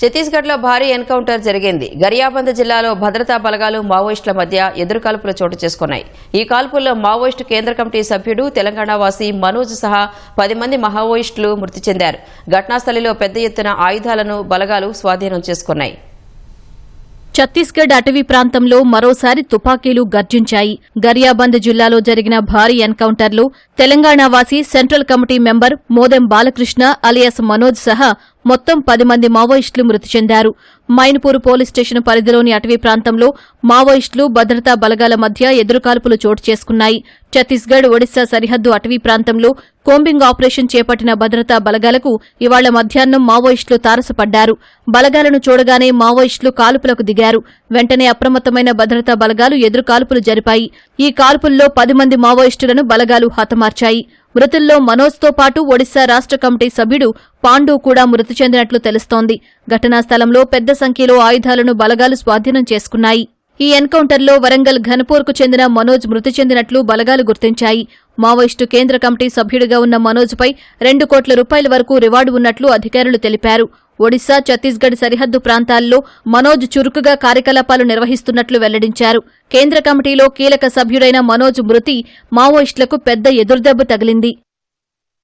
ఛత్తీస్గఢ్లో భారీ ఎన్కౌంటర్ జరిగింది. గరియాబంద్ జిల్లాలో భద్రతా బలగాలు మావోయిస్టుల మధ్య ఎదురుకాల్పులు చోటు చేసుకున్నాయి. ఈ కాల్పుల్లో మావోయిస్టు కేంద్ర కమిటీ సభ్యుడు తెలంగాణ వాసి మనోజ్ సహా పది మంది మావోయిస్టులు మృతి చెందారు. ఘటనాస్థలిలో పెద్ద ఎత్తున ఆయుధాలను బలగాలు స్వాధీనం చేసుకున్నాయి. ఛత్తీస్గఢ్ అటవీ ప్రాంతంలో మరోసారి తుపాకీలు గర్జించాయి. గరియాబంద్ జిల్లాలో జరిగిన భారీ ఎన్కౌంటర్లో తెలంగాణ వాసి central committee member Modem Balakrishna alias Manoj సహా మొత్తం పది మంది మావోయిస్టులు మృతి చెందారు. మైన్పూర్ పోలీస్ స్టేషన్ పరిధిలోని అటవీ ప్రాంతంలో మావోయిస్టులు భద్రతా బలగాల మధ్య ఎదురుకాల్పులు చోటు చేసుకున్నాయి. ఛత్తీస్గఢ్ ఒడిశా సరిహద్దు అటవీ ప్రాంతంలో కోంబింగ్ ఆపరేషన్ చేపట్టిన భద్రతా బలగాలకు ఇవాళ్ళ మధ్యాహ్నం మావోయిస్టులు తారసపడ్డారు. బలగాలను చూడగానే మావోయిస్టులు కాల్పులకు దిగారు. వెంటనే అప్రమత్తమైన భద్రతా బలగాలు ఎదురు కాల్పులు జరిపాయి. ఈ కాల్పుల్లో పది మంది మావోయిస్టులను బలగాలు హతమార్చాయి. మృతుల్లో మనోజ్తో పాటు ఒడిశా రాష్ట్ర కమిటీ సభ్యుడు పాండు కూడా మృతి చెందినట్లు తెలుస్తోంది. ఘటనా స్థలంలో పెద్ద సంఖ్యలో ఆయుధాలను బలగాలు స్వాధీనం చేసుకున్నాయి. ఈ ఎన్కౌంటర్లో వరంగల్ ఘనపూర్కు చెందిన మనోజ్ మృతి చెందినట్లు బలగాలు గుర్తించాయి. మావోయిస్టు కేంద్ర కమిటీ సభ్యుడిగా ఉన్న మనోజ్పై రెండు కోట్ల రూపాయల వరకు రివార్డు ఉన్నట్లు అధికారులు తెలిపారు. ఒడిశా ఛత్తీస్గఢ్ సరిహద్దు ప్రాంతాల్లో మనోజ్ చురుకుగా కార్యకలాపాలు నిర్వహిస్తున్నట్లు వెల్లడించారు. కేంద్ర కమిటీలో కీలక సభ్యుడైన మనోజ్ మృతి మావోయిస్టులకు పెద్ద ఎదురుదెబ్బ తగిలింది.